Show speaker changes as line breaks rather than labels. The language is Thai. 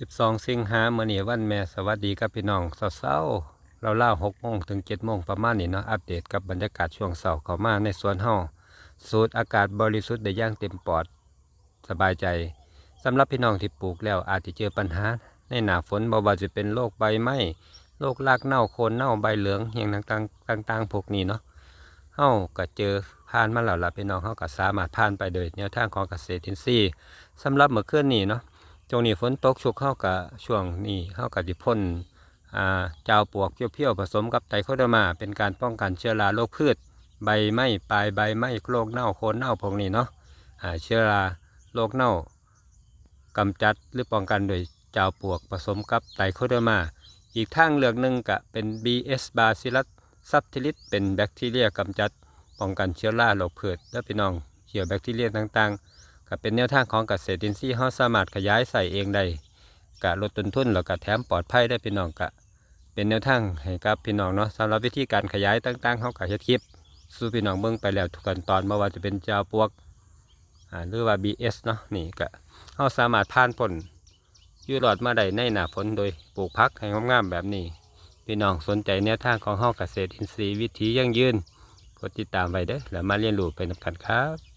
12สิงหาเมื่อนี้วันแม่สวัสดีครับพี่น้องเศร้าๆเราเล่า6โมงถึง7โมงประมาณนี้เนาะอัปเดตกับบรรยากาศช่วงเสาร์เข้ามาในสวนเฮาสูดอากาศบริสุทธิ์ได้ย่างเต็มปอดสบายใจสำหรับพี่น้องที่ปลูกแล้วอาจจะเจอปัญหา ในหน้าฝนบ่ว่าจะเป็นโรคใบไหม้โรครากเน่าโคนเน่าใบเหลืองอย่างต่างๆต่างๆพวกนี้เนาะเฮาก็เจอผ่านมาแล้วล่ะพี่น้องเฮาก็สามารถผ่านไปโดยแนวทางของเกษตรอินทรีย์สำหรับเมื่อคืนนี้เนาะ ช่วงนี้ฝนตกชุกเข้ากับช่วงนี้เข้ากับที่พ่นเจ้าปวกเพี้ยวๆผสมกับไตโคเดอร์มา เป็นการป้องกันเชื้อราโรคพืช ใบไหม้ปลายใบไหม้โรคเน่าโคนเน่าพวกนี้เนาะเชื้อราโรคเน่ากำจัดหรือป้องกันโดยเจ้าปวกผสมกับไตโคเดอร์มา อีกทางเลือกหนึ่งก็เป็น BS Bacillus subtilis เป็นแบคทีเรียกำจัดป้องกันเชื้อราโรคพืชและพี่น้องเกี่ยวแบคทีเรียต่างๆ ก็เป็นแนวทางของเกษตรอินทรีย์เฮาสามารถขยายใส่เองได้กะลดต้นทุนแล้วก็แถมปลอดภัยได้พี่น้องกะเป็นแนวทางให้กับพี่น้องเนาะสำหรับวิธีการขยายต่างๆเฮาก็เฮ็ดคลิป สู่พี่น้องเบิ่งไปแล้วทุกขั้นตอนบ่ว่าจะเป็นเจ้าปวกหรือว่า BS เนาะนี่ก็เฮาสามารถผ่านพ้นอยู่รอดมาได้ในหน้าฝนโดยปลูกพักให้งามๆแบบนี้ พี่น้องสนใจแนวทางของเฮาเกษตรอินทรีย์วิถียั่งยืนกดติดตามไว้เด้อแล้วมาเรียนรู้ไปนำกันครับ